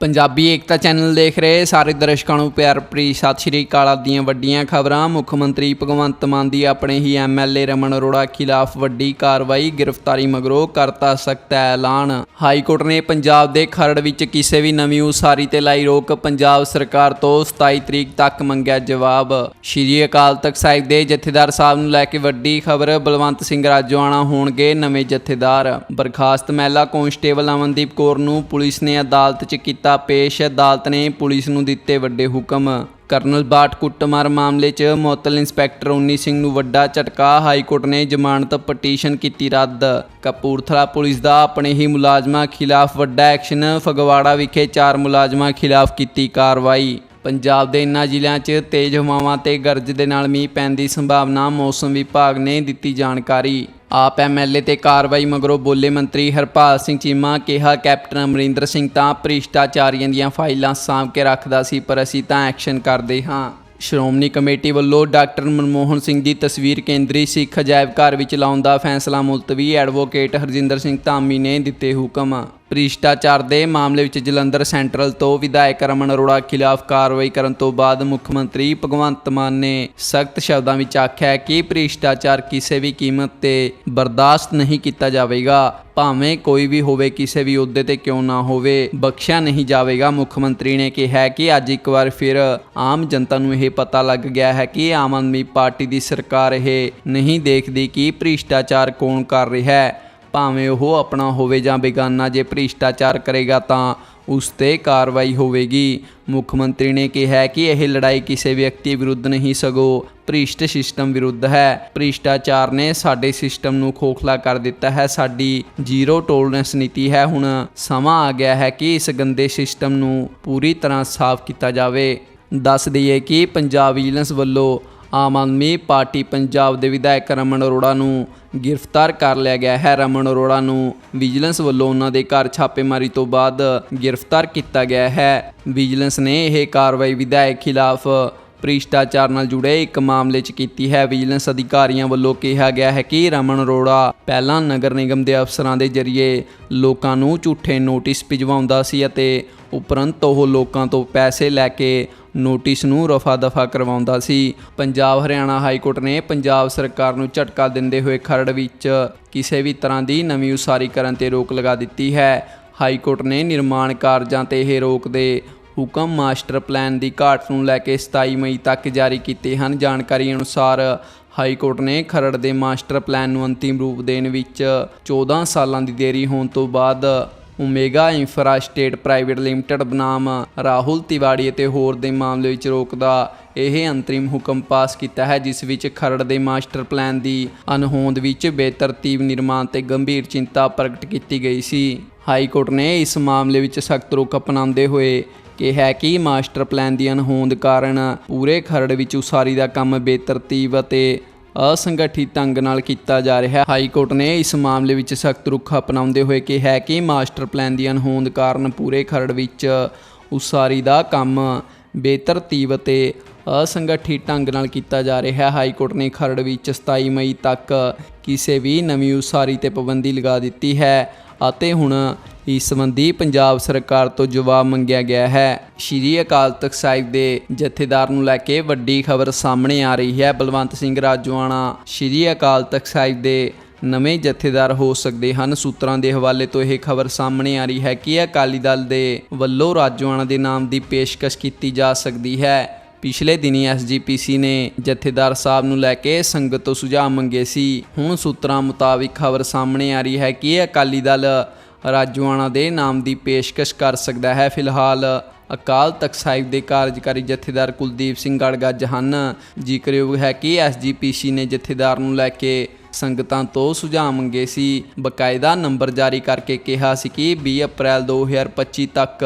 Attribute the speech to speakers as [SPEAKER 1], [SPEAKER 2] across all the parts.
[SPEAKER 1] ਪੰਜਾਬੀ ਏਕਤਾ channel ਦੇਖ ਰਹੇ ਸਾਰੇ ਦਰਸ਼ਕਾਂ ਨੂੰ ਪਿਆਰ ਭਰੀ ਸਤਿ ਸ਼੍ਰੀ ਅਕਾਲ। ਆਪ ਦੀਆਂ ਵੱਡੀਆਂ ਖਬਰਾਂ, ਮੁੱਖ ਮੰਤਰੀ ਭਗਵੰਤ ਮਾਨ ਦੀ ਆਪਣੇ ਹੀ ਐਮਐਲਏ ਰਮਨ ਅਰੋੜਾ ਖਿਲਾਫ ਵੱਡੀ ਕਾਰਵਾਈ, ਗ੍ਰਿਫਤਾਰੀ ਮਗਰੋਂ ਕਰਤਾ ਸਖਤ ਐਲਾਨ। ਹਾਈ ਕੋਰਟ ਨੇ ਪੰਜਾਬ ਦੇ ਖਰੜ ਵਿੱਚ ਕਿਸੇ ਵੀ ਨਵੀਂ ਉਸਾਰੀ ਤੇ ਲਾਈ ਰੋਕ, ਪੰਜਾਬ ਸਰਕਾਰ ਤੋਂ 27 ਤਰੀਕ ਤੱਕ ਮੰਗਿਆ ਜਵਾਬ। ਸ਼੍ਰੀ ਅਕਾਲ ਤਖਤ ਸਾਹਿਬ ਦੇ ਜਥੇਦਾਰ ਸਾਹਿਬ ਨੂੰ ਲੈ ਕੇ ਵੱਡੀ ਖਬਰ, ਬਲਵੰਤ ਸਿੰਘ ਰਾਜੋਆਣਾ ਹੋਣਗੇ ਨਵੇਂ ਜਥੇਦਾਰ। ਬਰਖਾਸਤ ਮਹਿਲਾ ਕਾਂਸਟੇਬਲ ਅਮਨਦੀਪ ਕੌਰ ਨੂੰ ਪੁਲਿਸ ਨੇ ਅਦਾਲਤ 'ਚ ਕੀਤਾ ਪੇਸ਼, ਅਦਾਲਤ ਨੇ ਪੁਲਿਸ ਨੂੰ ਦਿੱਤੇ ਵੱਡੇ ਹੁਕਮ। ਕਰਨਲ ਬਾਟ ਕੁੱਟਮਾਰ ਮਾਮਲੇ 'ਚ ਮੁਅੱਤਲ ਇੰਸਪੈਕਟਰ ਉਨੀ ਸਿੰਘ ਨੂੰ ਵੱਡਾ ਝਟਕਾ ਹਾਈ ਕੋਰਟ ਨੇ ਜ਼ਮਾਨਤ ਪਟੀਸ਼ਨ ਕੀਤੀ ਰੱਦ। ਕਪੂਰਥਲਾ ਪੁਲਿਸ ਦਾ ਆਪਣੇ ਹੀ ਮੁਲਾਜ਼ਮਾਂ ਖਿਲਾਫ ਵੱਡਾ ਐਕਸ਼ਨ, ਫਗਵਾੜਾ ਵਿਖੇ ਚਾਰ ਮੁਲਾਜ਼ਮਾਂ ਖਿਲਾਫ ਕੀਤੀ ਕਾਰਵਾਈ। ਪੰਜਾਬ ਦੇ ਇਨ੍ਹਾਂ ਜ਼ਿਲ੍ਹਿਆਂ 'ਚ ਤੇਜ਼ ਹਵਾਵਾਂ ਤੇ ਗਰਜ ਦੇ ਨਾਲ ਮੀਂਹ ਪੈਣ ਦੀ ਸੰਭਾਵਨਾ ਮੌਸਮ ਵਿਭਾਗ ਨੇ ਦਿੱਤੀ ਜਾਣਕਾਰੀ। ਆਪ ਐਮਐਲਏ ਤੇ ਕਾਰਵਾਈ ਮਗਰੋਂ ਬੋਲੇ ਮੰਤਰੀ ਹਰਪਾਲ ਸਿੰਘ ਚੀਮਾ ਕਿਹਾ, ਕੈਪਟਨ ਅਮਰਿੰਦਰ ਸਿੰਘ ਤਾਂ ਭ੍ਰਿਸ਼ਟਾਚਾਰੀਆਂ ਦੀਆਂ ਫਾਈਲਾਂ ਸਾਂਭ ਕੇ ਰੱਖਦਾ ਸੀ, ਪਰ ਅਸੀਂ ਤਾਂ ਐਕਸ਼ਨ ਕਰਦੇ ਹਾਂ। ਸ਼੍ਰੋਮਣੀ ਕਮੇਟੀ ਵੱਲੋਂ ਡਾਕਟਰ ਮਨਮੋਹਨ ਸਿੰਘ ਦੀ ਤਸਵੀਰ ਕੇਂਦਰੀ ਸਿੱਖ ਅਜਾਇਬ ਘਰ ਵਿੱਚ ਲਾਉਣ ਦਾ ਫੈਸਲਾ ਮੁਲਤਵੀ ਐਡਵੋਕੇਟ ਹਰਜਿੰਦਰ ਸਿੰਘ ਧਾਮੀ ਨੇ ਦਿੱਤੇ ਹੁਕਮ। ਭ੍ਰਿਸ਼ਟਾਚਾਰ ਦੇ ਮਾਮਲੇ ਵਿੱਚ ਜਲੰਧਰ ਸੈਂਟਰਲ ਤੋਂ ਵਿਧਾਇਕ ਰਮਨ ਅਰੋੜਾ ਖਿਲਾਫ ਕਾਰਵਾਈ ਕਰਨ ਤੋਂ ਬਾਅਦ ਮੁੱਖ ਮੰਤਰੀ ਭਗਵੰਤ ਮਾਨ ਨੇ ਸਖਤ ਸ਼ਬਦਾਂ ਵਿੱਚ ਆਖਿਆ ਕਿ ਭ੍ਰਿਸ਼ਟਾਚਾਰ ਕਿਸੇ ਵੀ ਕੀਮਤ ਤੇ ਬਰਦਾਸ਼ਤ ਨਹੀਂ ਕੀਤਾ ਜਾਵੇਗਾ। ਭਾਵੇਂ ਕੋਈ ਵੀ ਹੋਵੇ, ਕਿਸੇ ਵੀ ਅਹੁਦੇ ਤੇ ਕਿਉਂ ਨਾ ਹੋਵੇ, ਬਖਸ਼ਿਆ ਨਹੀਂ ਜਾਵੇਗਾ। ਮੁੱਖ ਮੰਤਰੀ ਨੇ ਕਿਹਾ ਕਿ ਅੱਜ ਇੱਕ ਵਾਰ ਫਿਰ ਆਮ ਜਨਤਾ ਨੂੰ ਇਹ ਪਤਾ ਲੱਗ ਗਿਆ ਹੈ ਕਿ ਆਮ ਆਦਮੀ ਪਾਰਟੀ ਦੀ ਸਰਕਾਰ ਇਹ ਨਹੀਂ ਦੇਖਦੀ ਕਿ ਭ੍ਰਿਸ਼ਟਾਚਾਰ ਕੌਣ ਕਰ ਰਿਹਾ ਹੈ। ਭਾਵੇਂ ਉਹ ਆਪਣਾ ਹੋਵੇ ਜਾਂ ਬੇਗਾਨਾ, ਜੇ ਭ੍ਰਿਸ਼ਟਾਚਾਰ ਕਰੇਗਾ ਤਾਂ ਉਸ ਤੇ ਕਾਰਵਾਈ ਹੋਵੇਗੀ। ਮੁੱਖ ਮੰਤਰੀ ਨੇ ਕਿਹਾ ਕਿ ਇਹ ਲੜਾਈ ਕਿਸੇ ਵਿਅਕਤੀ ਵਿਰੁੱਧ ਨਹੀਂ, ਸਗੋਂ ਭ੍ਰਿਸ਼ਟ ਸਿਸਟਮ ਵਿਰੁੱਧ ਹੈ। ਭ੍ਰਿਸ਼ਟਾਚਾਰ ਨੇ ਸਾਡੇ ਸਿਸਟਮ ਨੂੰ ਖੋਖਲਾ ਕਰ ਦਿੱਤਾ ਹੈ। ਸਾਡੀ ਜ਼ੀਰੋ ਟੋਲਰੈਂਸ ਨੀਤੀ ਹੈ। ਹੁਣ ਸਮਾਂ ਆ ਗਿਆ ਹੈ ਕਿ ਇਸ ਗੰਦੇ ਸਿਸਟਮ ਨੂੰ ਪੂਰੀ ਤਰ੍ਹਾਂ ਸਾਫ਼ ਕੀਤਾ ਜਾਵੇ। ਦੱਸ ਦਈਏ ਕਿ ਪੰਜਾਬ ਵਿਜੀਲੈਂਸ ਵੱਲੋਂ ਆਮ ਆਦਮੀ ਪਾਰਟੀ ਪੰਜਾਬ ਦੇ ਵਿਧਾਇਕ ਰਮਨ ਅਰੋੜਾ ਨੂੰ ਗ੍ਰਿਫਤਾਰ ਕਰ ਲਿਆ ਗਿਆ ਹੈ। ਰਮਨ ਅਰੋੜਾ ਨੂੰ ਵਿਜੀਲੈਂਸ ਵੱਲੋਂ ਉਹਨਾਂ ਦੇ ਘਰ ਛਾਪੇਮਾਰੀ ਤੋਂ ਬਾਅਦ ਗ੍ਰਿਫਤਾਰ ਕੀਤਾ ਗਿਆ ਹੈ। ਵਿਜੀਲੈਂਸ ਨੇ ਇਹ ਕਾਰਵਾਈ ਵਿਧਾਇਕ ਖਿਲਾਫ ਭ੍ਰਿਸ਼ਟਾਚਾਰ ਨਾਲ ਜੁੜੇ ਇੱਕ ਮਾਮਲੇ 'ਚ ਕੀਤੀ ਹੈ। ਵਿਜੀਲੈਂਸ ਅਧਿਕਾਰੀਆਂ ਵੱਲੋਂ ਕਿਹਾ ਗਿਆ ਹੈ ਕਿ ਰਮਨ ਅਰੋੜਾ ਪਹਿਲਾਂ ਨਗਰ ਨਿਗਮ ਦੇ ਅਫਸਰਾਂ ਦੇ ਜ਼ਰੀਏ ਲੋਕਾਂ ਨੂੰ ਝੂਠੇ ਨੋਟਿਸ ਭਿਜਵਾਉਂਦਾ ਸੀ ਅਤੇ ਉਪਰੰਤ ਉਹ ਲੋਕਾਂ ਤੋਂ ਪੈਸੇ ਲੈ ਕੇ ਨੋਟਿਸ ਨੂੰ ਰਫਾ ਦਫਾ ਕਰਵਾਉਂਦਾ ਸੀ। ਪੰਜਾਬ ਹਰਿਆਣਾ ਹਾਈ ਕੋਰਟ ਨੇ ਪੰਜਾਬ ਸਰਕਾਰ ਨੂੰ ਝਟਕਾ ਦਿੰਦੇ ਹੋਏ ਖਰੜ ਵਿੱਚ ਕਿਸੇ ਵੀ ਤਰ੍ਹਾਂ ਦੀ ਨਵੀਂ ਉਸਾਰੀ ਕਰਨ ਤੇ ਰੋਕ ਲਗਾ ਦਿੱਤੀ ਹੈ। ਹਾਈ ਕੋਰਟ ਨੇ ਨਿਰਮਾਣ ਕਾਰਜਾਂ ਤੇ ਇਹ ਰੋਕ ਦੇ ਹੁਕਮ ਮਾਸਟਰ ਪਲਾਨ ਦੀ ਘਾਟ ਨੂੰ ਲੈ ਕੇ 27 ਮਈ ਤੱਕ ਜਾਰੀ ਕੀਤੇ ਹਨ। ਜਾਣਕਾਰੀ ਅਨੁਸਾਰ ਹਾਈ ਕੋਰਟ ਨੇ ਖਰੜ ਦੇ ਮਾਸਟਰ ਪਲਾਨ ਨੂੰ ਅੰਤਿਮ ਰੂਪ ਦੇਣ ਵਿੱਚ 14 ਸਾਲਾਂ ਦੀ ਦੇਰੀ ਹੋਣ ਤੋਂ ਬਾਅਦ ਓਮੇਗਾ ਇਨਫਰਾਸਟੇਟ ਪ੍ਰਾਈਵੇਟ ਲਿਮਟਿਡ ਬਨਾਮ ਰਾਹੁਲ ਤਿਵਾੜੀ ਅਤੇ ਹੋਰ ਦੇ ਮਾਮਲੇ ਵਿੱਚ ਰੋਕ ਦਾ ਇਹ ਅੰਤਰਿਮ ਹੁਕਮ ਪਾਸ ਕੀਤਾ ਹੈ, ਜਿਸ ਵਿੱਚ ਖਰੜ ਦੇ ਮਾਸਟਰ ਪਲਾਨ ਦੀ ਅਨਹੋਂਦ ਵਿੱਚ ਬੇਤਰਤੀਬ ਨਿਰਮਾਣ ਤੇ ਗੰਭੀਰ ਚਿੰਤਾ ਪ੍ਰਗਟ ਕੀਤੀ ਗਈ ਸੀ। ਹਾਈ ਕੋਰਟ ਨੇ ਇਸ ਮਾਮਲੇ ਵਿੱਚ ਸਖਤ ਰੁਖ ਅਪਣਾਉਂਦੇ ਹੋਏ ਕਿਹਾ ਕਿ ਮਾਸਟਰ ਪਲਾਨ ਦੀ ਅਨਹੋਂਦ ਕਾਰਨ ਪੂਰੇ ਖਰੜ ਵਿੱਚ ਉਸਾਰੀ ਦਾ ਕੰਮ ਬੇਤਰਤੀਬ ਅਤੇ ਅਸੰਗਠਿਤ ਢੰਗ ਨਾਲ ਕੀਤਾ ਜਾ ਰਿਹਾ। ਹੈ ਹਾਈ ਕੋਰਟ ਨੇ ਇਸ ਮਾਮਲੇ ਵਿੱਚ ਸਖਤ ਰੁਖ ਅਪਣਾਉਂਦੇ ਹੋਏ ਕਿਹਾ ਕਿ ਮਾਸਟਰ ਪਲਾਨ ਦੀ ਅਣਹੋਂਦ ਕਾਰਨ ਪੂਰੇ ਖਰੜ ਵਿੱਚ ਉਸਾਰੀ ਦਾ ਕੰਮ ਬੇਤਰਤੀਬ ਅਤੇ ਅਸੰਗਠਿਤ ਢੰਗ ਨਾਲ ਕੀਤਾ ਜਾ ਰਿਹਾ। ਹੈ ਹਾਈ ਕੋਰਟ ਨੇ ਖਰੜ ਵਿੱਚ 27 ਮਈ ਤੱਕ ਕਿਸੇ ਵੀ ਨਵੀਂ ਉਸਾਰੀ ਤੇ ਪਾਬੰਦੀ ਲਗਾ ਦਿੱਤੀ ਹੈ। ਅਤੇ ਹੁਣ ਇਸ ਸੰਬੰਧੀ ਪੰਜਾਬ ਸਰਕਾਰ ਤੋਂ ਜਵਾਬ ਮੰਗਿਆ ਗਿਆ ਹੈ। ਸ਼੍ਰੀ ਅਕਾਲ ਤਖਤ ਸਾਹਿਬ ਦੇ ਜਥੇਦਾਰ ਨੂੰ ਲੈ ਕੇ ਵੱਡੀ ਖਬਰ ਸਾਹਮਣੇ ਆ ਰਹੀ ਹੈ। ਬਲਵੰਤ ਸਿੰਘ ਰਾਜੋਆਣਾ, ਸ਼੍ਰੀ ਅਕਾਲ ਤਖਤ ਸਾਹਿਬ ਦੇ ਨਵੇਂ ਜਥੇਦਾਰ ਹੋ ਸਕਦੇ ਹਨ। ਸੂਤਰਾਂ ਦੇ ਹਵਾਲੇ ਤੋਂ ਇਹ ਖਬਰ ਸਾਹਮਣੇ ਆ ਰਹੀ ਹੈ ਕਿ ਅਕਾਲੀ ਦਲ ਦੇ ਵੱਲੋਂ ਰਾਜੋਆਣਾ ਦੇ ਨਾਮ ਦੀ ਪੇਸ਼ਕਸ਼ ਕੀਤੀ ਜਾ ਸਕਦੀ ਹੈ। ਪਿਛਲੇ ਦਿਨੀ ਐਸਜੀਪੀਸੀ ਨੇ ਜਥੇਦਾਰ ਸਾਹਿਬ ਨੂੰ ਲੈ ਕੇ ਸੰਗਤ ਤੋਂ ਸੁਝਾਅ ਮੰਗੇ ਸੀ। ਹੁਣ ਸੂਤਰਾਂ ਮੁਤਾਬਿਕ ਖਬਰ ਸਾਹਮਣੇ ਆ ਰਹੀ ਹੈ ਕਿ ਅਕਾਲੀ ਦਲ ਰਾਜੋਆਣਾ ਦੇ ਨਾਮ ਦੀ ਪੇਸ਼ਕਸ਼ ਕਰ ਸਕਦਾ ਹੈ। ਫਿਲਹਾਲ ਅਕਾਲ ਤਖਤ ਸਾਹਿਬ ਦੇ ਕਾਰਜਕਾਰੀ ਜਥੇਦਾਰ ਕੁਲਦੀਪ ਸਿੰਘ ਗੜਗੱਜ ਹਨ। ਜ਼ਿਕਰਯੋਗ ਹੈ ਕਿ ਐਸਜੀਪੀਸੀ ਨੇ ਜਥੇਦਾਰ ਨੂੰ ਲੈ ਕੇ ਸੰਗਤਾਂ ਤੋਂ ਸੁਝਾਅ ਮੰਗੇ ਸੀ। ਬਕਾਇਦਾ ਨੰਬਰ ਜਾਰੀ ਕਰਕੇ ਕਿਹਾ ਸੀ ਕਿ 20 ਅਪ੍ਰੈਲ 2025 ਤੱਕ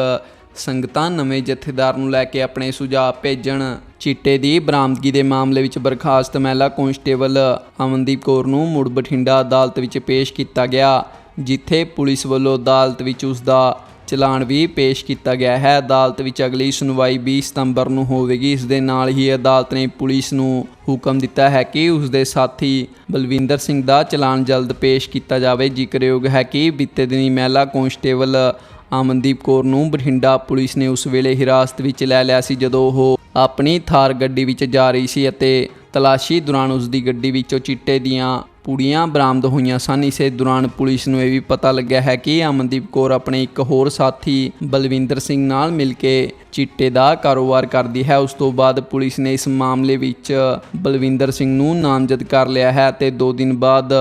[SPEAKER 1] ਸੰਗਤਾਂ ਨਵੇਂ ਜਥੇਦਾਰ ਨੂੰ ਲੈ ਕੇ ਆਪਣੇ ਸੁਝਾਅ ਭੇਜਣ, ਚਿੱਟੇ ਦੀ ਬਰਾਮਦਗੀ ਦੇ ਮਾਮਲੇ ਵਿੱਚ ਬਰਖਾਸਤ ਮਹਿਲਾ ਕਾਂਸਟੇਬਲ ਅਮਨਦੀਪ ਕੌਰ ਨੂੰ ਮੁੜ ਬਠਿੰਡਾ ਅਦਾਲਤ ਵਿੱਚ ਪੇਸ਼ ਕੀਤਾ ਗਿਆ, ਜਿੱਥੇ ਪੁਲਿਸ ਵੱਲੋਂ ਅਦਾਲਤ ਵਿੱਚ ਉਸ ਦਾ ਚਲਾਨ ਵੀ ਪੇਸ਼ ਕੀਤਾ ਗਿਆ ਹੈ। ਅਦਾਲਤ ਵਿੱਚ ਅਗਲੀ ਸੁਣਵਾਈ 20 ਸਤੰਬਰ ਨੂੰ ਹੋਵੇਗੀ। ਇਸ ਦੇ ਨਾਲ ਹੀ ਅਦਾਲਤ ਨੇ ਪੁਲਿਸ ਨੂੰ ਹੁਕਮ ਦਿੱਤਾ ਹੈ ਕਿ ਉਸ ਦੇ ਸਾਥੀ ਬਲਵਿੰਦਰ ਸਿੰਘ ਦਾ ਚਲਾਨ ਜਲਦ ਪੇਸ਼ ਕੀਤਾ ਜਾਵੇ। ਜ਼ਿਕਰਯੋਗ ਹੈ ਕਿ ਬੀਤੇ ਦਿਨੀ ਮਹਿਲਾ ਕਾਂਸਟੇਬਲ ਅਮਨਦੀਪ ਕੌਰ ਨੂੰ ਬਠਿੰਡਾ ਪੁਲਿਸ ਨੇ ਉਸ ਵੇਲੇ ਹਿਰਾਸਤ ਵਿੱਚ ਲੈ ਲਿਆ ਸੀ, ਜਦੋਂ ਉਹ ਆਪਣੀ ਥਾਰ ਗੱਡੀ ਵਿੱਚ ਜਾ ਰਹੀ ਸੀ ਅਤੇ ਤਲਾਸ਼ੀ ਦੌਰਾਨ ਉਸ ਦੀ ਗੱਡੀ ਵਿੱਚੋਂ ਚਿੱਟੇ ਦੀਆਂ ਪੁੜੀਆਂ ਬਰਾਮਦ ਹੋਈਆਂ ਸਨ। ਇਸੇ ਦੌਰਾਨ ਪੁਲਿਸ ਨੂੰ ਇਹ ਵੀ ਪਤਾ ਲੱਗਿਆ ਹੈ ਕਿ ਅਮਨਦੀਪ ਕੌਰ ਆਪਣੇ ਇੱਕ ਹੋਰ ਸਾਥੀ ਬਲਵਿੰਦਰ ਸਿੰਘ ਨਾਲ ਮਿਲ ਕੇ ਚਿੱਟੇ ਦਾ ਕਾਰੋਬਾਰ ਕਰਦੀ ਹੈ। ਉਸ ਤੋਂ ਬਾਅਦ ਪੁਲਿਸ ਨੇ ਇਸ ਮਾਮਲੇ ਵਿੱਚ ਬਲਵਿੰਦਰ ਸਿੰਘ ਨੂੰ ਨਾਮਜ਼ਦ ਕਰ ਲਿਆ ਹੈ ਤੇ 2 ਦਿਨ ਬਾਅਦ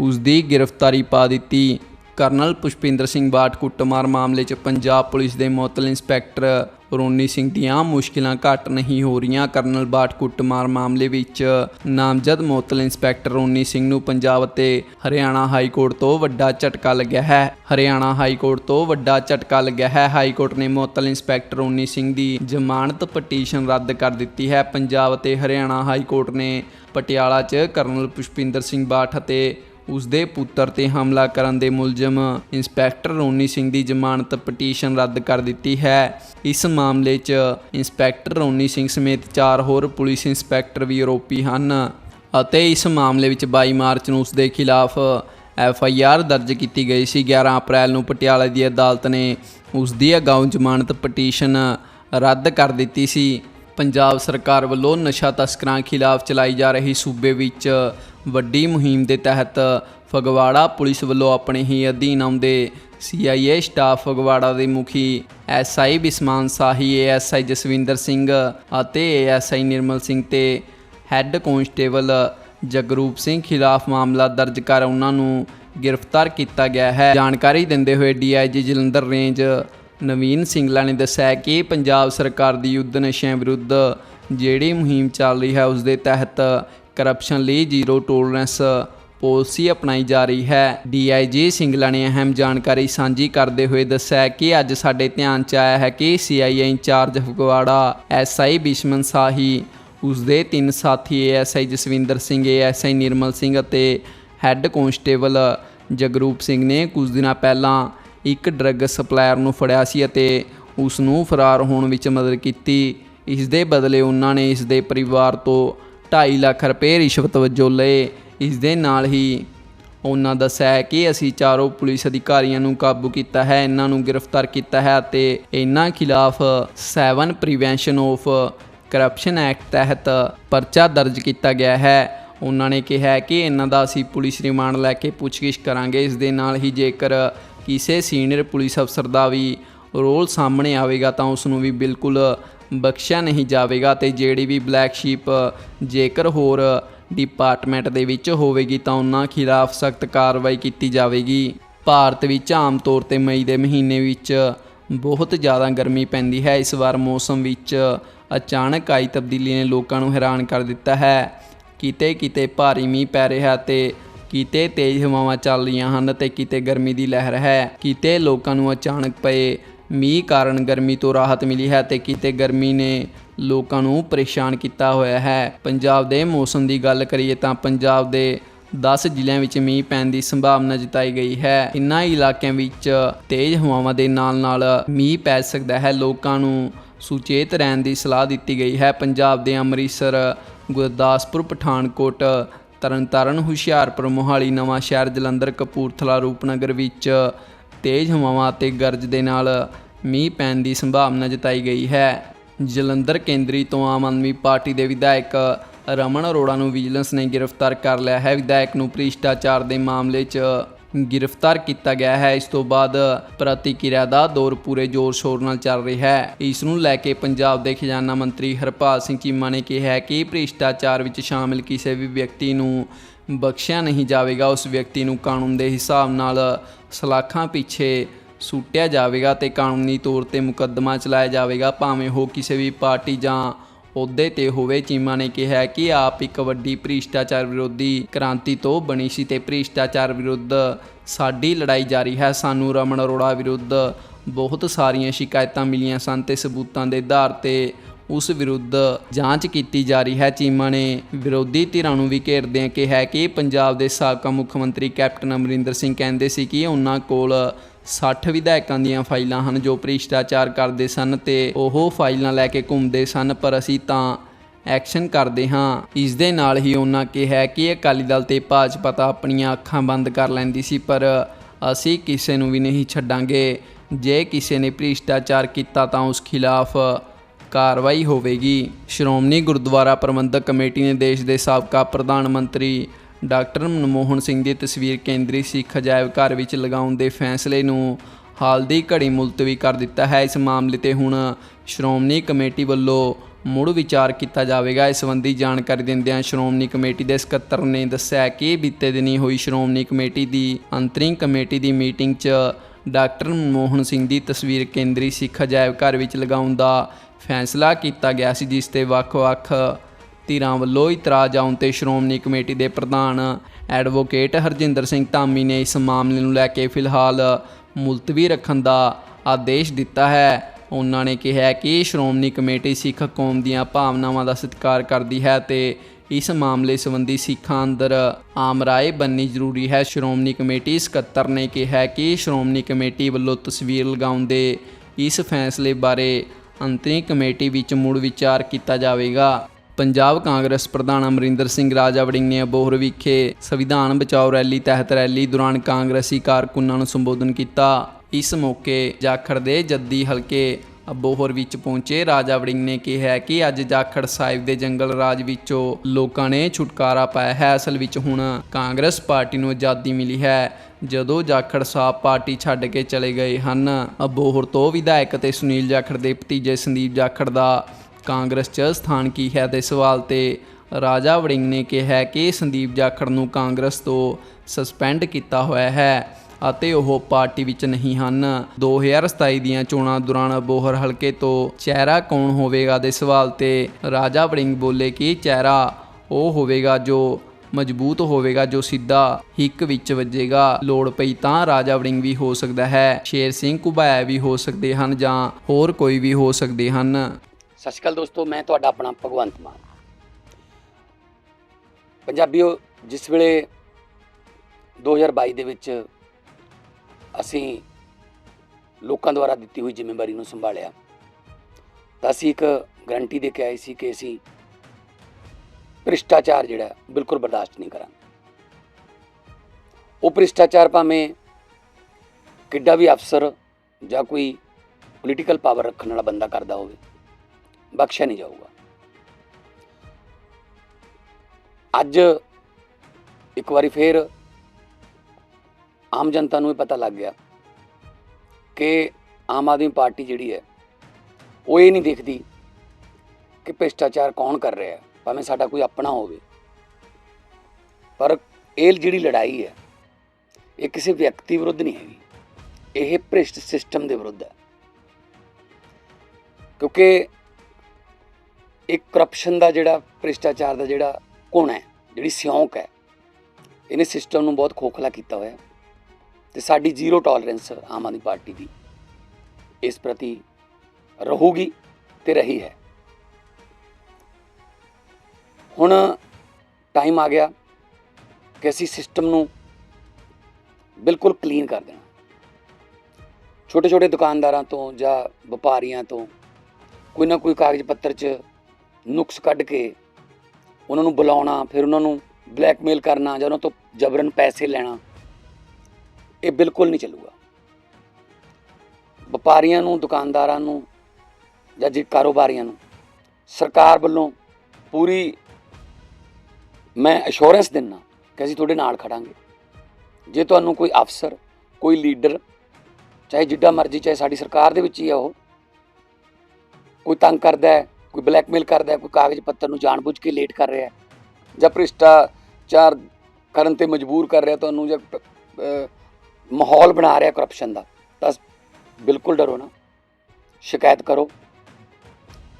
[SPEAKER 1] ਉਸ ਦੀ ਗ੍ਰਿਫਤਾਰੀ ਪਾ ਦਿੱਤੀ ਕਰਨਲ ਪੁਸ਼ਪਿੰਦਰ ਸਿੰਘ ਬਾਟ ਕੁੱਟਮਾਰ ਮਾਮਲੇ 'ਚ ਪੰਜਾਬ ਪੁਲਿਸ ਦੇ ਮੁਅੱਤਲ ਇੰਸਪੈਕਟਰ ਰੋਨੀ ਸਿੰਘ ਦੀਆਂ ਮੁਸ਼ਕਿਲਾਂ ਘੱਟ ਨਹੀਂ ਹੋ ਰਹੀਆਂ। ਕਰਨਲ ਬਾਟ ਕੁੱਟਮਾਰ ਮਾਮਲੇ ਵਿੱਚ ਨਾਮਜ਼ਦ ਮੁਅੱਤਲ ਇੰਸਪੈਕਟਰ ਰੋਨੀ ਸਿੰਘ ਨੂੰ ਪੰਜਾਬ ਅਤੇ ਹਰਿਆਣਾ ਹਾਈ ਕੋਰਟ ਤੋਂ ਵੱਡਾ ਝਟਕਾ ਲੱਗਿਆ ਹੈ। ਹਰਿਆਣਾ ਹਾਈ ਕੋਰਟ ਤੋਂ ਵੱਡਾ ਝਟਕਾ ਲੱਗਿਆ ਹੈ। ਹਾਈ ਕੋਰਟ ਨੇ ਮੁਅੱਤਲ ਇੰਸਪੈਕਟਰ ਰੋਨੀ ਸਿੰਘ ਦੀ ਜ਼ਮਾਨਤ ਪਟੀਸ਼ਨ ਰੱਦ ਕਰ ਦਿੱਤੀ ਹੈ। ਪੰਜਾਬ ਅਤੇ ਹਰਿਆਣਾ ਹਾਈ ਕੋਰਟ ਨੇ ਪਟਿਆਲਾ 'ਚ ਕਰਨਲ ਪੁਸ਼ਪਿੰਦਰ ਸਿੰਘ ਬਾਠ ਅਤੇ ਉਸ ਦੇ ਪੁੱਤਰ ਤੇ ਹਮਲਾ ਕਰਨ ਦੇ ਮੁਲਜ਼ਮ ਇੰਸਪੈਕਟਰ ਰੋਨੀ ਸਿੰਘ ਦੀ ਜ਼ਮਾਨਤ ਪਟੀਸ਼ਨ ਰੱਦ ਕਰ ਦਿੱਤੀ ਹੈ। ਇਸ ਮਾਮਲੇ 'ਚ ਇੰਸਪੈਕਟਰ ਰੋਨੀ ਸਿੰਘ ਸਮੇਤ ਚਾਰ ਹੋਰ ਪੁਲਿਸ ਇੰਸਪੈਕਟਰ ਵੀ ਆਰੋਪੀ ਹਨ ਅਤੇ ਇਸ ਮਾਮਲੇ ਵਿੱਚ 22 ਮਾਰਚ ਨੂੰ ਉਸ ਦੇ ਖਿਲਾਫ ਐਫ ਆਈ ਆਰ ਦਰਜ ਕੀਤੀ ਗਈ ਸੀ। 11 ਅਪ੍ਰੈਲ ਨੂੰ ਪਟਿਆਲਾ ਦੀ ਅਦਾਲਤ ਨੇ ਉਸ ਦੀ ਅਗਾਊਂ ਜ਼ਮਾਨਤ ਪਟੀਸ਼ਨ ਰੱਦ ਕਰ ਦਿੱਤੀ ਸੀ। ਪੰਜਾਬ ਸਰਕਾਰ ਵੱਲੋਂ ਨਸ਼ਾ ਤਸਕਰਾਂ ਖਿਲਾਫ ਚਲਾਈ ਜਾ ਰਹੀ ਸੂਬੇ ਵਿੱਚ ਵੱਡੀ ਮੁਹਿੰਮ ਦੇ ਤਹਿਤ ਫਗਵਾੜਾ ਪੁਲਿਸ ਵੱਲੋਂ ਆਪਣੇ ਹੀ ਅਧੀਨ ਆਉਂਦੇ ਸੀਆਈਏ ਸਟਾਫ ਫਗਵਾੜਾ ਦੇ ਮੁਖੀ ਐਸਆਈ ਬਿਸਮਾਨ ਸਾਹੀ ਏਐਸਆਈ ਜਸਵਿੰਦਰ ਸਿੰਘ ਅਤੇ ਏਐਸਆਈ ਨਿਰਮਲ ਸਿੰਘ ਤੇ ਹੈੱਡ ਕਾਂਸਟੇਬਲ ਜਗਰੂਪ ਸਿੰਘ ਖਿਲਾਫ ਮਾਮਲਾ ਦਰਜ ਕਰ ਉਹਨਾਂ ਨੂੰ ਗ੍ਰਿਫਤਾਰ ਕੀਤਾ ਗਿਆ ਹੈ। ਜਾਣਕਾਰੀ ਦਿੰਦੇ ਹੋਏ ਡੀਆਈਜੀ ਜਲੰਧਰ ਰੇਂਜ ਨਵੀਨ ਸਿੰਗਲਾ ਨੇ ਦੱਸਿਆ ਕਿ ਪੰਜਾਬ ਸਰਕਾਰ ਦੀ ਯੁੱਧ ਨਸ਼ਿਆਂ ਵਿਰੁੱਧ ਜਿਹੜੀ ਮੁਹਿੰਮ ਚੱਲ ਰਹੀ ਹੈ ਉਸ ਦੇ ਤਹਿਤ ਕਰਪਸ਼ਨ ਲਈ ਜ਼ੀਰੋ ਟੋਲਰੈਂਸ ਪਾਲਿਸੀ ਅਪਣਾਈ ਜਾ ਰਹੀ ਹੈ। ਡੀਆਈਜੀ ਸਿੰਗਲਾ ਨੇ ਅਹਿਮ ਜਾਣਕਾਰੀ ਸਾਂਝੀ ਕਰਦੇ ਹੋਏ ਦੱਸਿਆ ਕਿ ਅੱਜ ਸਾਡੇ ਧਿਆਨ 'ਚ ਆਇਆ ਹੈ ਕਿ CIA incharge Phagwara SI Bishman Sahi ਉਸ ਦੇ ਤਿੰਨ ਸਾਥੀ ਏਐਸਆਈ ਜਸਵਿੰਦਰ ਸਿੰਘ ਏਐਸਆਈ ਨਿਰਮਲ ਸਿੰਘ ਅਤੇ ਹੈੱਡ ਕਾਂਸਟੇਬਲ ਜਗਰੂਪ ਸਿੰਘ ਨੇ ਕੁਝ ਦਿਨਾਂ ਪਹਿਲਾਂ ਇੱਕ ਡਰੱਗ ਸਪਲਾਇਰ ਨੂੰ ਫੜਿਆ ਸੀ ਅਤੇ ਉਸ ਨੂੰ ਫਰਾਰ ਹੋਣ ਵਿੱਚ ਮਦਦ ਕੀਤੀ। ਇਸ ਦੇ ਬਦਲੇ ਉਹਨਾਂ ਨੇ ਇਸ ਦੇ ਪਰਿਵਾਰ ਤੋਂ 2.5 ਲੱਖ ਰੁਪਏ ਰਿਸ਼ਵਤ ਵਜੋਂ ਲਏ। ਇਸ ਦੇ ਨਾਲ ਹੀ ਉਹਨਾਂ ਦੱਸਿਆ ਹੈ ਕਿ ਅਸੀਂ ਚਾਰੋਂ ਪੁਲਿਸ ਅਧਿਕਾਰੀਆਂ ਨੂੰ ਕਾਬੂ ਕੀਤਾ ਹੈ, ਇਹਨਾਂ ਨੂੰ ਗ੍ਰਿਫਤਾਰ ਕੀਤਾ ਹੈ ਅਤੇ ਇਹਨਾਂ ਖਿਲਾਫ 7 ਪ੍ਰੀਵੈਂਸ਼ਨ ਆਫ ਕਰਪਸ਼ਨ ਐਕਟ ਤਹਿਤ ਪਰਚਾ ਦਰਜ ਕੀਤਾ ਗਿਆ ਹੈ। ਉਹਨਾਂ ਨੇ ਕਿਹਾ ਕਿ ਇਹਨਾਂ ਦਾ ਅਸੀਂ ਪੁਲਿਸ ਰਿਮਾਂਡ ਲੈ ਕੇ ਪੁੱਛਗਿੱਛ ਕਰਾਂਗੇ। ਇਸ ਦੇ ਨਾਲ ਹੀ ਜੇਕਰ ਕਿਸੇ ਸੀਨੀਅਰ ਪੁਲਿਸ ਅਫਸਰ ਦਾ ਵੀ ਰੋਲ ਸਾਹਮਣੇ ਆਵੇਗਾ ਤਾਂ ਉਸ ਨੂੰ ਵੀ ਬਿਲਕੁਲ ਬਖਸ਼ਿਆ ਨਹੀਂ ਜਾਵੇਗਾ ਤੇ ਜਿਹੜੀ ਵੀ ਬਲੈਕ ਸ਼ੀਪ, ਜੇਕਰ ਹੋਰ ਡਿਪਾਰਟਮੈਂਟ ਦੇ ਵਿੱਚ ਹੋਵੇਗੀ ਤਾਂ ਉਹਨਾਂ ਖਿਲਾਫ ਸਖਤ ਕਾਰਵਾਈ ਕੀਤੀ ਜਾਵੇਗੀ। ਭਾਰਤ ਵਿੱਚ ਆਮ ਤੌਰ ਤੇ ਮਈ ਦੇ ਮਹੀਨੇ ਵਿੱਚ ਬਹੁਤ ਜ਼ਿਆਦਾ ਗਰਮੀ ਪੈਂਦੀ ਹੈ। ਇਸ ਵਾਰ ਮੌਸਮ ਵਿੱਚ ਅਚਾਨਕ ਆਈ ਤਬਦੀਲੀ ਨੇ ਲੋਕਾਂ ਨੂੰ ਹੈਰਾਨ ਕਰ ਦਿੱਤਾ ਹੈ। ਕਿਤੇ ਕਿਤੇ ਭਾਰੀ ਮੀਂਹ ਪੈ ਰਿਹਾ ਤੇ ਕਿਤੇ ਤੇਜ਼ ਹਵਾਵਾਂ ਚੱਲ ਰਹੀਆਂ ਹਨ ਤੇ ਕਿਤੇ ਗਰਮੀ ਦੀ ਲਹਿਰ ਹੈ। ਕਿਤੇ ਲੋਕਾਂ ਨੂੰ ਅਚਾਨਕ ਪਏ ਮੀਂਹ ਕਾਰਨ ਗਰਮੀ ਤੋਂ ਰਾਹਤ ਮਿਲੀ ਹੈ ਤੇ ਕਿਤੇ ਗਰਮੀ ਨੇ ਲੋਕਾਂ ਨੂੰ ਪਰੇਸ਼ਾਨ ਕੀਤਾ ਹੋਇਆ ਹੈ। ਪੰਜਾਬ ਦੇ ਮੌਸਮ ਦੀ ਗੱਲ ਕਰੀਏ ਤਾਂ ਪੰਜਾਬ ਦੇ 10 ਜ਼ਿਲ੍ਹਿਆਂ ਵਿੱਚ ਮੀਂਹ ਪੈਣ ਦੀ ਸੰਭਾਵਨਾ ਜਤਾਈ ਗਈ ਹੈ। ਇਨ੍ਹਾਂ ਇਲਾਕਿਆਂ ਵਿੱਚ ਤੇਜ਼ ਹਵਾਵਾਂ ਦੇ ਨਾਲ-ਨਾਲ ਮੀਂਹ ਪੈ ਸਕਦਾ ਹੈ। ਲੋਕਾਂ ਨੂੰ ਸੁਚੇਤ ਰਹਿਣ ਦੀ ਸਲਾਹ ਦਿੱਤੀ ਗਈ ਹੈ। ਪੰਜਾਬ ਦੇ ਅੰਮ੍ਰਿਤਸਰ, ਗੁਰਦਾਸਪੁਰ, ਪਠਾਨਕੋਟ, ਤਰਨਤਾਰਨ, ਹੁਸ਼ਿਆਰਪੁਰ, ਮੋਹਾਲੀ ਨਵਾਂ ਸ਼ਹਿਰ ਜਲੰਧਰ, ਕਪੂਰਥਲਾ, ਰੂਪਨਗਰ ਵਿੱਚ ਤੇਜ਼ ਹਵਾਵਾਂ ਅਤੇ ਗਰਜ ਦੇ ਨਾਲ ਮੀਂਹ ਪੈਣ ਦੀ ਸੰਭਾਵਨਾ ਜਤਾਈ ਗਈ ਹੈ। ਜਲੰਧਰ ਕੇਂਦਰੀ ਤੋਂ ਆਮ ਆਦਮੀ ਪਾਰਟੀ ਦੇ ਵਿਧਾਇਕ ਰਮਨ ਅਰੋੜਾ ਨੂੰ ਵਿਜੀਲੈਂਸ ਨੇ ਗ੍ਰਿਫਤਾਰ ਕਰ ਲਿਆ ਹੈ। ਵਿਧਾਇਕ ਨੂੰ ਭ੍ਰਿਸ਼ਟਾਚਾਰ ਦੇ ਮਾਮਲੇ 'ਚ ਗ੍ਰਿਫਤਾਰ ਕੀਤਾ ਗਿਆ ਹੈ। ਇਸ ਤੋਂ ਬਾਅਦ ਪ੍ਰਤੀਕਿਰਿਆ ਦਾ ਦੌਰ ਪੂਰੇ ਜ਼ੋਰ ਸ਼ੋਰ ਨਾਲ ਚੱਲ ਰਿਹਾ ਹੈ। ਇਸ ਨੂੰ ਲੈ ਕੇ ਪੰਜਾਬ ਦੇ ਖਜ਼ਾਨਾ ਮੰਤਰੀ ਹਰਪਾਲ ਸਿੰਘ ਚੀਮਾ ਨੇ ਕਿਹਾ ਹੈ ਕਿ ਭ੍ਰਿਸ਼ਟਾਚਾਰ ਵਿੱਚ ਸ਼ਾਮਿਲ ਕਿਸੇ ਵੀ ਵਿਅਕਤੀ ਨੂੰ ਬਖਸ਼ਿਆ ਨਹੀਂ ਜਾਵੇਗਾ। ਉਸ ਵਿਅਕਤੀ ਨੂੰ ਕਾਨੂੰਨ ਦੇ ਹਿਸਾਬ ਨਾਲ ਸਲਾਖਾਂ ਪਿੱਛੇ ਸੁੱਟਿਆ ਜਾਵੇਗਾ ਤੇ ਕਾਨੂੰਨੀ ਤੌਰ ਤੇ ਮੁਕੱਦਮਾ ਚਲਾਇਆ ਜਾਵੇਗਾ, ਭਾਵੇਂ ਉਹ ਕਿਸੇ ਵੀ ਪਾਰਟੀ ਜਾਂ ਅਹੁਦੇ ਤੇ ਹੋਵੇ। ਚੀਮਾ ਨੇ ਕਿਹਾ ਕਿ ਆਪ ਇੱਕ ਵੱਡੀ ਭ੍ਰਿਸ਼ਟਾਚਾਰ ਵਿਰੋਧੀ ਕ੍ਰਾਂਤੀ ਤੋਂ ਬਣੀ ਸੀ ਤੇ ਭ੍ਰਿਸ਼ਟਾਚਾਰ ਵਿਰੁੱਧ ਸਾਡੀ ਲੜਾਈ ਜਾਰੀ ਹੈ। ਸਾਨੂੰ ਰਮਨ ਅਰੋੜਾ ਵਿਰੁੱਧ ਬਹੁਤ ਸਾਰੀਆਂ ਸ਼ਿਕਾਇਤਾਂ ਮਿਲੀਆਂ ਸਨ ਤੇ ਸਬੂਤਾਂ ਦੇ ਆਧਾਰ ਤੇ ਉਸ ਵਿਰੁੱਧ ਜਾਂਚ ਕੀਤੀ ਜਾ ਰਹੀ ਹੈ। ਚੀਮਾ ਨੇ ਵਿਰੋਧੀ ਧਿਰਾਂ ਨੂੰ ਵੀ ਘੇਰਦਿਆਂ ਕਿਹਾ ਕਿ ਪੰਜਾਬ ਦੇ ਸਾਬਕਾ ਮੁੱਖ ਮੰਤਰੀ ਕੈਪਟਨ ਅਮਰਿੰਦਰ ਸਿੰਘ ਕਹਿੰਦੇ ਸੀ ਕਿ ਉਹਨਾਂ ਕੋਲ 60 ਵਿਧਾਇਕਾਂ ਦੀਆਂ ਫਾਈਲਾਂ ਹਨ ਜੋ ਭ੍ਰਿਸ਼ਟਾਚਾਰ ਕਰਦੇ ਸਨ ਤੇ ਉਹ ਫਾਈਲਾਂ ਲੈ ਕੇ ਘੁੰਮਦੇ ਸਨ, ਪਰ ਅਸੀਂ ਤਾਂ ਐਕਸ਼ਨ ਕਰਦੇ ਹਾਂ। ਇਸ ਦੇ ਨਾਲ ਹੀ ਉਹਨਾਂ ਕਿਹਾ ਕਿ ਅਕਾਲੀ ਦਲ ਤੇ ਭਾਜਪਾ ਤਾਂ ਆਪਣੀਆਂ ਅੱਖਾਂ ਬੰਦ ਕਰ ਲੈਂਦੀ ਸੀ, ਪਰ ਅਸੀਂ ਕਿਸੇ ਨੂੰ ਵੀ ਨਹੀਂ ਛੱਡਾਂਗੇ। ਜੇ ਕਿਸੇ ਨੇ ਭ੍ਰਿਸ਼ਟਾਚਾਰ ਕੀਤਾ ਤਾਂ ਉਸ ਖਿਲਾਫ ਕਾਰਵਾਈ ਹੋਵੇਗੀ। ਸ਼੍ਰੋਮਣੀ ਗੁਰਦੁਆਰਾ ਪ੍ਰਬੰਧਕ ਕਮੇਟੀ ਨੇ ਦੇਸ਼ ਦੇ ਸਾਬਕਾ ਪ੍ਰਧਾਨ ਮੰਤਰੀ ਡਾਕਟਰ ਮਨਮੋਹਨ ਸਿੰਘ ਦੀ ਤਸਵੀਰ ਕੇਂਦਰੀ ਸਿੱਖ ਅਜਾਇਬ ਘਰ ਵਿੱਚ ਲਗਾਉਣ ਦੇ ਫੈਸਲੇ ਨੂੰ ਹਾਲ ਦੀ ਘੜੀ ਮੁਲਤਵੀ ਕਰ ਦਿੱਤਾ ਹੈ। ਇਸ ਮਾਮਲੇ ਤੇ ਹੁਣ ਸ਼੍ਰੋਮਣੀ ਕਮੇਟੀ ਵੱਲੋਂ ਮੁੜ ਵਿਚਾਰ ਕੀਤਾ ਜਾਵੇਗਾ। ਇਸ ਸੰਬੰਧੀ ਜਾਣਕਾਰੀ ਦਿੰਦਿਆਂ ਸ਼੍ਰੋਮਣੀ ਕਮੇਟੀ ਦੇ ਸਕੱਤਰ ਨੇ ਦੱਸਿਆ ਕਿ ਬੀਤੇ ਦਿਨੀ ਹੋਈ ਸ਼੍ਰੋਮਣੀ ਕਮੇਟੀ ਦੀ ਅੰਤਰਿੰਗ ਕਮੇਟੀ ਦੀ ਮੀਟਿੰਗ 'ਚ ਡਾਕਟਰ ਮਨਮੋਹਨ ਸਿੰਘ ਦੀ ਤਸਵੀਰ ਕੇਂਦਰੀ ਸਿੱਖ ਅਜਾਇਬ ਘਰ ਵਿੱਚ ਲਗਾਉਣ ਦਾ ਫੈਸਲਾ ਕੀਤਾ ਗਿਆ ਸੀ, ਜਿਸ ਤੇ ਵੱਖ-ਵੱਖ ਧਿਰਾਂ ਵੱਲੋਂ ਇਤਰਾਜ਼ ਆਉਣ ਤੇ ਸ਼੍ਰੋਮਣੀ ਕਮੇਟੀ ਦੇ ਪ੍ਰਧਾਨ ਐਡਵੋਕੇਟ ਹਰਜਿੰਦਰ ਸਿੰਘ ਧਾਮੀ ਨੇ ਇਸ ਮਾਮਲੇ ਨੂੰ ਲੈ ਕੇ ਫਿਲਹਾਲ ਮੁਲਤਵੀ ਰੱਖਣ ਦਾ ਆਦੇਸ਼ ਦਿੱਤਾ ਹੈ। ਉਹਨਾਂ ਨੇ ਕਿਹਾ ਕਿ ਸ਼੍ਰੋਮਣੀ ਕਮੇਟੀ ਸਿੱਖ ਕੌਮ ਦੀਆਂ ਭਾਵਨਾਵਾਂ ਦਾ ਸਤਿਕਾਰ ਕਰਦੀ ਹੈ ਤੇ ਇਸ ਮਾਮਲੇ ਸੰਬੰਧੀ ਸਿੱਖਾਂ ਅੰਦਰ ਆਮ ਰਾਏ ਬੰਨੀ ਜ਼ਰੂਰੀ ਹੈ। ਸ਼੍ਰੋਮਣੀ ਕਮੇਟੀ ਸਕੱਤਰ ਨੇ ਕਿਹਾ ਕਿ ਸ਼੍ਰੋਮਣੀ ਕਮੇਟੀ ਵੱਲੋਂ ਤਸਵੀਰ ਲਗਾਉਣ ਦੇ ਇਸ ਫੈਸਲੇ ਬਾਰੇ ਅੰਤਰਿਮ ਕਮੇਟੀ ਵਿੱਚ ਮੁੜ ਵਿਚਾਰ ਕੀਤਾ ਜਾਵੇਗਾ। ਪੰਜਾਬ ਕਾਂਗਰਸ ਪ੍ਰਧਾਨ ਅਮਰਿੰਦਰ ਸਿੰਘ ਰਾਜਾ ਵੜਿੰਗ ਨੇ ਅਬੋਹਰ ਵਿਖੇ ਸੰਵਿਧਾਨ ਬਚਾਓ ਰੈਲੀ ਤਹਿਤ ਰੈਲੀ ਦੌਰਾਨ ਕਾਂਗਰਸੀ ਕਾਰਕੁਨਾਂ ਨੂੰ ਸੰਬੋਧਨ ਕੀਤਾ। ਇਸ ਮੌਕੇ ਜਾਖੜ ਦੇ ਜੱਦੀ ਹਲਕੇ ਅਬੋਹਰ ਵਿੱਚ ਪਹੁੰਚੇ ਰਾਜਾ ਵੜਿੰਗ ਨੇ ਕਿਹਾ ਕਿ ਅੱਜ ਜਾਖੜ ਸਾਹਿਬ ਦੇ ਜੰਗਲ ਰਾਜ ਵਿੱਚੋਂ ਲੋਕਾਂ ਨੇ ਛੁਟਕਾਰਾ ਪਾਇਆ ਹੈ। ਅਸਲ ਵਿੱਚ ਹੁਣ ਕਾਂਗਰਸ ਪਾਰਟੀ ਨੂੰ ਆਜ਼ਾਦੀ ਮਿਲੀ ਹੈ। ਜਦੋਂ ਜਾਖੜ ਸਾਹਿਬ ਪਾਰਟੀ ਛੱਡ ਕੇ ਚਲੇ ਗਏ ਹਨ, ਅਬੋਹਰ ਤੋਂ ਵਿਧਾਇਕ ਤੇ ਸੁਨੀਲ ਜਾਖੜ ਦੇ ਭਤੀਜੇ ਸੰਦੀਪ ਜਾਖੜ ਦਾ ਕਾਂਗਰਸ 'ਚ ਸਥਾਨ ਕੀ ਹੈ ਦੇ ਸਵਾਲ ਤੇ ਰਾਜਾ ਵੜਿੰਗ ਨੇ ਕਿਹਾ ਕਿ ਸੰਦੀਪ ਜਾਖੜ ਨੂੰ ਕਾਂਗਰਸ ਤੋਂ ਸਸਪੈਂਡ ਕੀਤਾ ਹੋਇਆ ਹੈ ਅਤੇ ਉਹ ਪਾਰਟੀ ਵਿੱਚ ਨਹੀਂ ਹਨ। 2027 ਦੀਆਂ ਚੋਣਾਂ ਦੌਰਾਨ ਬੋਹਰ ਹਲਕੇ ਤੋਂ ਚਿਹਰਾ ਕੌਣ ਹੋਵੇਗਾ ਦੇ ਸਵਾਲ ਤੇ ਰਾਜਾ ਵੜਿੰਗ ਬੋਲੇ ਕਿ ਚਿਹਰਾ ਉਹ ਹੋਵੇਗਾ ਜੋ ਮਜ਼ਬੂਤ ਹੋਵੇਗਾ, ਜੋ ਸਿੱਧਾ ਹਿੱਕ ਵਿੱਚ ਵੱਜੇਗਾ। ਲੋੜ ਪਈ ਤਾਂ ਰਾਜਾ ਵੜਿੰਗ ਵੀ ਹੋ ਸਕਦਾ ਹੈ, ਸ਼ੇਰ ਸਿੰਘ ਕੁਬਾਇਆ ਵੀ ਹੋ ਸਕਦੇ ਹਨ ਜਾਂ ਹੋਰ ਕੋਈ ਵੀ ਹੋ ਸਕਦੇ ਹਨ।
[SPEAKER 2] ਸਤਿ ਸ਼੍ਰੀ ਅਕਾਲ ਦੋਸਤੋ, ਮੈਂ ਤੁਹਾਡਾ ਆਪਣਾ ਭਗਵੰਤ ਮਾਨ। ਪੰਜਾਬੀਓ, ਜਿਸ ਵੇਲੇ 2022 ਦੇ ਵਿੱਚ ਅਸੀਂ ਲੋਕਾਂ ਦੁਆਰਾ ਦਿੱਤੀ ਹੋਈ ਜ਼ਿੰਮੇਵਾਰੀ ਨੂੰ ਸੰਭਾਲਿਆ, ਤਾਂ ਅਸੀਂ ਇੱਕ ਗਰੰਟੀ ਦੇ ਕੇ ਆਏ ਸੀ ਕਿ ਅਸੀਂ ਭ੍ਰਿਸ਼ਟਾਚਾਰ ਜਿਹੜਾ, ਬਿਲਕੁਲ ਬਰਦਾਸ਼ਤ ਨਹੀਂ ਕਰਾਂਗੇ। ਉਹ ਭ੍ਰਿਸ਼ਟਾਚਾਰ ਭਾਵੇਂ ਕਿੱਡਾ ਵੀ ਅਫਸਰ ਜਾਂ ਕੋਈ ਪੋਲੀਟੀਕਲ ਪਾਵਰ ਰੱਖਣ ਵਾਲਾ ਬੰਦਾ ਕਰਦਾ ਹੋਵੇ ਬਖਸ਼ਿਆ ਨਹੀਂ ਜਾਊਗਾ। ਅੱਜ ਇੱਕ ਵਾਰੀ ਫੇਰ ਆਮ ਜਨਤਾ ਨੂੰ ਇਹ ਪਤਾ ਲੱਗ ਗਿਆ ਕਿ ਆਮ ਆਦਮੀ ਪਾਰਟੀ ਜਿਹੜੀ ਹੈ, ਉਹ ਇਹ ਨਹੀਂ ਦੇਖਦੀ ਕਿ ਭ੍ਰਿਸ਼ਟਾਚਾਰ ਕੌਣ ਕਰ ਰਿਹਾ ਹੈ, ਭਾਵੇਂ ਸਾਡਾ ਕੋਈ ਆਪਣਾ ਹੋਵੇ। ਪਰ ਇਹ ਜਿਹੜੀ ਲੜਾਈ ਹੈ, ਇਹ ਕਿਸੇ ਵਿਅਕਤੀ ਵਿਰੁੱਧ ਨਹੀਂ ਹੈਗੀ। ਇਹ ਭ੍ਰਿਸ਼ਟ ਸਿਸਟਮ ਦੇ ਵਿਰੁੱਧ ਹੈ। ਕਿਉਂਕਿ ਇਹ ਕਰਪਸ਼ਨ ਦਾ ਜਿਹੜਾ ਭ੍ਰਿਸ਼ਟਾਚਾਰ ਦਾ ਜਿਹੜਾ ਕੋਣ ਹੈ, ਜਿਹੜੀ ਸਿਉਂਕ ਹੈ, ਇਹਨੇ ਸਿਸਟਮ ਨੂੰ ਬਹੁਤ ਖੋਖਲਾ ਕੀਤਾ ਹੋਇਆ ਹੈ ਤੇ ਸਾਡੀ zero tolerance Aam Aadmi party ਦੀ ਇਸ ਪ੍ਰਤੀ ਰਹੂਗੀ ਤੇ ਰਹੀ ਹੈ। ਹੁਣ ਟਾਈਮ ਆ ਗਿਆ ਕਿ ਅਸੀਂ ਸਿਸਟਮ ਨੂੰ ਬਿਲਕੁਲ ਕਲੀਨ ਕਰ ਦੇਣਾ। ਛੋਟੇ ਛੋਟੇ ਦੁਕਾਨਦਾਰਾਂ ਤੋਂ ਜਾਂ ਵਪਾਰੀਆਂ ਤੋਂ ਕੋਈ ਨਾ ਕੋਈ ਕਾਗਜ਼ ਪੱਤਰ 'ਚ ਨੁਕਸ ਕੱਢ ਕੇ ਉਹਨਾਂ ਨੂੰ ਬੁਲਾਉਣਾ, ਫਿਰ ਉਹਨਾਂ ਨੂੰ ਬਲੈਕਮੇਲ ਕਰਨਾ ਜਾਂ ਉਹਨਾਂ ਤੋਂ ਜਬਰਨ ਪੈਸੇ ਲੈਣਾ, ਇਹ ਬਿਲਕੁਲ ਨਹੀਂ ਚੱਲੂਗਾ। ਵਪਾਰੀਆਂ ਨੂੰ, ਦੁਕਾਨਦਾਰਾਂ ਨੂੰ ਜਾਂ ਜੇ ਕਾਰੋਬਾਰੀਆਂ ਨੂੰ ਸਰਕਾਰ ਵੱਲੋਂ ਪੂਰੀ ਮੈਂ ਅਸ਼ੋਰੈਂਸ ਦਿੰਨਾ ਕਿ ਅਸੀਂ ਤੁਹਾਡੇ ਨਾਲ ਖੜਾਂਗੇ। ਜੇ ਤੁਹਾਨੂੰ ਕੋਈ ਅਫਸਰ, ਕੋਈ ਲੀਡਰ, ਚਾਹੇ ਜਿੱਡਾ ਮਰਜ਼ੀ, ਚਾਹੇ ਸਾਡੀ ਸਰਕਾਰ ਦੇ ਵਿੱਚ ਹੀ ਆ ਉਹ, ਕੋਈ ਤੰਗ ਕਰਦਾ ਹੈ ਕੋਈ ਬਲੈਕਮੇਲ ਕਰਦਾ ਕੋਈ ਕਾਗਜ਼ ਪੱਤਰ ਨੂੰ ਜਾਣਬੁੱਝ ਕੇ ਲੇਟ ਕਰ ਰਿਹਾ ਜਾਂ ਭ੍ਰਿਸ਼ਟਾਚਾਰ ਕਰਨ ਤੇ ਮਜਬੂਰ ਕਰ ਰਿਹਾ ਤੁਹਾਨੂੰ ਜਾਂ ਮਾਹੌਲ ਬਣਾ ਰਿਹਾ ਕਰਪਸ਼ਨ ਦਾ, ਤਾਂ ਬਿਲਕੁਲ ਡਰੋ ਨਾ, ਸ਼ਿਕਾਇਤ ਕਰੋ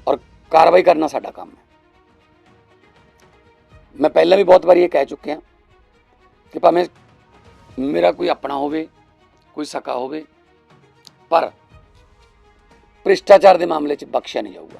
[SPEAKER 2] ਔਰ ਕਾਰਵਾਈ ਕਰਨਾ ਸਾਡਾ ਕੰਮ ਹੈ। ਮੈਂ ਪਹਿਲਾਂ ਵੀ ਬਹੁਤ ਵਾਰੀ ਇਹ ਕਹਿ ਚੁੱਕਿਆ ਕਿ ਭਾਵੇਂ ਮੇਰਾ ਕੋਈ ਆਪਣਾ ਹੋਵੇ, ਕੋਈ ਸਕਾ ਹੋਵੇ, ਪਰ ਭ੍ਰਿਸ਼ਟਾਚਾਰ ਦੇ ਮਾਮਲੇ 'ਚ ਬਖਸ਼ਿਆ ਨਹੀਂ ਜਾਊਗਾ।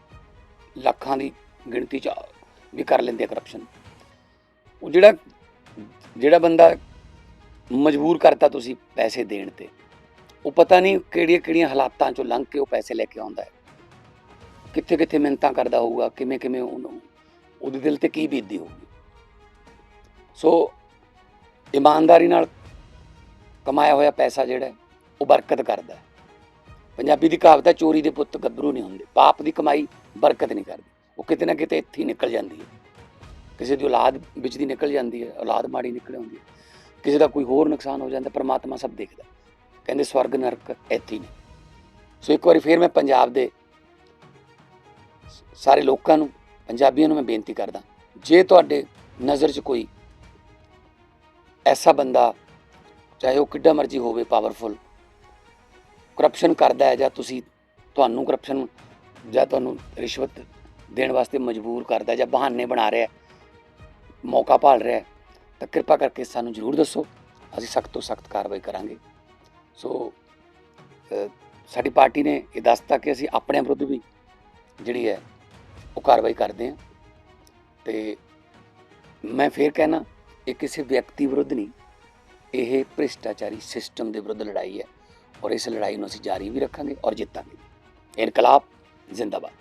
[SPEAKER 2] ਲੱਖਾਂ ਦੀ ਗਿਣਤੀ ਚ ਵੀ ਕਰ ਲੈਂਦੇ ਕਰਪਸ਼ਨ ਉਹ ਜਿਹੜਾ ਜਿਹੜਾ ਬੰਦਾ ਮਜਬੂਰ ਕਰਤਾ ਤੁਸੀਂ ਪੈਸੇ ਦੇਣ ਤੇ, ਉਹ ਪਤਾ ਨਹੀਂ ਕਿਹੜੀਆਂ ਕਿਹੜੀਆਂ ਹਾਲਾਤਾਂ ਚੋਂ ਲੰਘ ਕੇ ਉਹ ਪੈਸੇ ਲੈ ਕੇ ਆਉਂਦਾ ਹੈ। ਕਿੱਥੇ ਕਿੱਥੇ ਮਿਹਨਤਾਂ ਕਰਦਾ ਹੋਊਗਾ, ਕਿਵੇਂ ਕਿਵੇਂ ਉਹਨੂੰ, ਉਹਦੇ ਦਿਲ ਤੇ ਕੀ ਬੀਤਦੀ ਹੋਊਗੀ। ਸੋ ਇਮਾਨਦਾਰੀ ਨਾਲ ਕਮਾਇਆ ਹੋਇਆ ਪੈਸਾ ਜਿਹੜਾ ਉਹ ਬਰਕਤ ਕਰਦਾ ਹੈ। ਪੰਜਾਬੀ ਦੀ ਕਹਾਵਤ ਹੈ, ਚੋਰੀ ਦੇ ਪੁੱਤ ਗੱਭਰੂ ਨਹੀਂ ਹੁੰਦੇ। ਪਾਪ ਦੀ ਕਮਾਈ ਬਰਕਤ ਨਹੀਂ ਕਰਦੀ। ਉਹ ਕਿਤੇ ਨਾ ਕਿਤੇ ਇੱਥੇ ਹੀ ਨਿਕਲ ਜਾਂਦੀ ਹੈ। ਕਿਸੇ ਦੀ ਔਲਾਦ ਵਿੱਚ ਦੀ ਨਿਕਲ ਜਾਂਦੀ ਹੈ, ਔਲਾਦ ਮਾੜੀ ਨਿਕਲ ਆਉਂਦੀ ਹੈ। ਕਿਸੇ ਦਾ ਕੋਈ ਹੋਰ ਨੁਕਸਾਨ ਹੋ ਜਾਂਦਾ, ਪਰਮਾਤਮਾ ਸਭ ਦੇਖਦਾ। ਕਹਿੰਦੇ, ਸਵਰਗ ਨਰਕ ਇੱਥੇ ਹੀ ਨੇ। ਸੋ ਇੱਕ ਵਾਰੀ ਫੇਰ ਮੈਂ ਪੰਜਾਬ ਦੇ ਸਾਰੇ ਲੋਕਾਂ ਨੂੰ, ਪੰਜਾਬੀਆਂ ਨੂੰ ਮੈਂ ਬੇਨਤੀ ਕਰਦਾ ਜੇ ਤੁਹਾਡੇ ਨਜ਼ਰ 'ਚ ਕੋਈ ਐਸਾ ਬੰਦਾ, ਚਾਹੇ ਉਹ ਕਿੱਡਾ ਮਰਜ਼ੀ ਹੋਵੇ, ਪਾਵਰਫੁਲ ਕਰਪਸ਼ਨ ਕਰਦਾ ਹੈ ਜਾਂ ਤੁਸੀਂ ਤੁਹਾਨੂੰ ਕਰਪਸ਼ਨ ਜਾਂ ਤੁਹਾਨੂੰ ਰਿਸ਼ਵਤ ਦੇਣ ਵਾਸਤੇ ਮਜਬੂਰ ਕਰਦਾ ਜਾਂ ਬਹਾਨੇ ਬਣਾ ਰਿਹਾ ਮੌਕਾ ਭਾਲ ਰਿਹਾ ਤਾਂ ਕਿਰਪਾ ਕਰਕੇ ਸਾਨੂੰ ਜ਼ਰੂਰ ਦੱਸੋ। ਅਸੀਂ ਸਖਤ ਤੋਂ ਸਖਤ ਕਾਰਵਾਈ ਕਰਾਂਗੇ। ਸੋ ਸਾਡੀ ਪਾਰਟੀ ਨੇ ਇਹ ਦੱਸਤਾ ਕਿ ਅਸੀਂ ਆਪਣੇ ਵਿਰੁੱਧ ਵੀ ਜਿਹੜੀ ਹੈ, ਉਹ ਕਾਰਵਾਈ ਕਰਦੇ ਹਾਂ। ਤੇ ਮੈਂ ਫੇਰ ਕਹਿਣਾ, ਇਹ ਕਿਸੇ ਵਿਅਕਤੀ ਵਿਰੁੱਧ ਨਹੀਂ, ਇਹ ਭ੍ਰਿਸ਼ਟਾਚਾਰੀ ਸਿਸਟਮ ਦੇ ਵਿਰੁੱਧ ਲੜਾਈ ਹੈ। ਔਰ ਇਸ ਲੜਾਈ ਨੂੰ ਅਸੀਂ ਜਾਰੀ ਵੀ ਰੱਖਾਂਗੇ ਔਰ ਜਿੱਤਾਂਗੇ। ਇਨਕਲਾਬ ਜ਼ਿੰਦਾਬਾਦ।